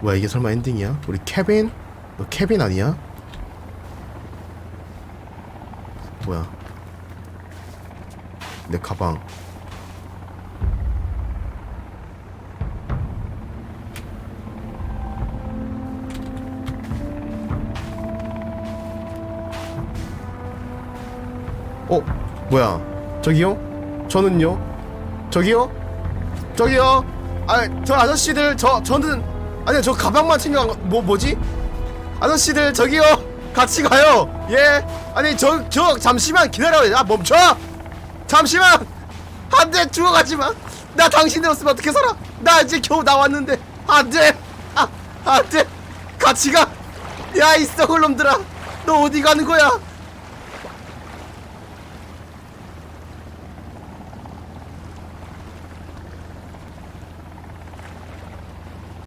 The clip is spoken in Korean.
뭐야 이게 설마 엔딩이야? 우리 케빈? 너 케빈 아니야? 뭐야 내 가방 어? 뭐야 저기요? 저는요? 저기요? 저기요? 아, 저 아저씨들 저 저는 아니요 저 가방만 챙겨간 거 뭐 뭐지? 아저씨들 저기요. 같이 가요. 예. 아니 저저 잠시만 기다려요. 아 멈춰! 잠시만! 안돼 죽어가지 마 나 당신들 없으면 어떻게 살아? 나 이제 겨우 나왔는데. 안돼! 아 안돼! 같이 가야 이 썩을 놈들아. 너 어디 가는 거야